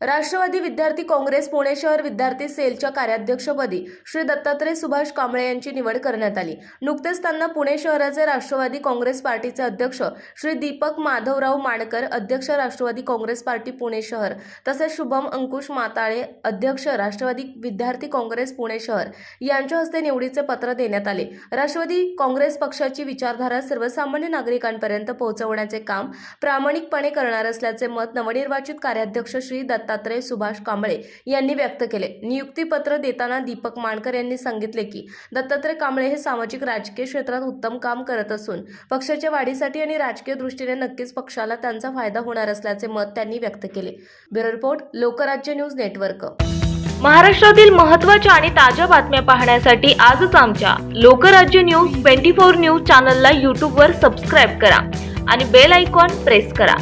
राष्ट्रवादी विद्यार्थी काँग्रेस पुणे शहर विद्यार्थी सेलच्या कार्याध्यक्षपदी श्री दत्तात्रय सुभाष कांबळे यांची निवड करण्यात आली. नुकतेच त्यांना पुणे शहराचे राष्ट्रवादी काँग्रेस पार्टीचे अध्यक्ष श्री दीपक माधवराव माणकर अध्यक्ष राष्ट्रवादी काँग्रेस पार्टी पुणे शहर तसेच शुभम अंकुश माताळे अध्यक्ष राष्ट्रवादी विद्यार्थी काँग्रेस पुणे शहर यांच्या हस्ते निवडीचे पत्र देण्यात आले. राष्ट्रवादी काँग्रेस पक्षाची विचारधारा सर्वसामान्य नागरिकांपर्यंत पोहोचवण्याचे काम प्रामाणिकपणे करणार असल्याचे मत नवनिर्वाचित कार्याध्यक्ष श्री दत्त दत्तात्रय सुभाष कांबळे यांनी व्यक्त केले. नियुक्तीपत्र देताना दीपक माणकर यांनी सांगितले की दत्तात्रय कांबळे हे सामाजिक राजकीय क्षेत्रात उत्तम काम करत असून पक्षाच्या वाढीसाठी आणि राजकीय दृष्टीने नक्कीच पक्षाला त्यांचा फायदा होणार असल्याचे मत त्यांनी व्यक्त केले. Bureau report Lokrajya news network. महाराष्ट्रातील महत्त्वाच्या आणि ताज्या बातम्या पाहण्यासाठी आजच आमच्या Lokrajya news twenty four news चॅनलला यूट्यूबवर सबस्क्राईब करा आणि बेल आयकॉन प्रेस करा.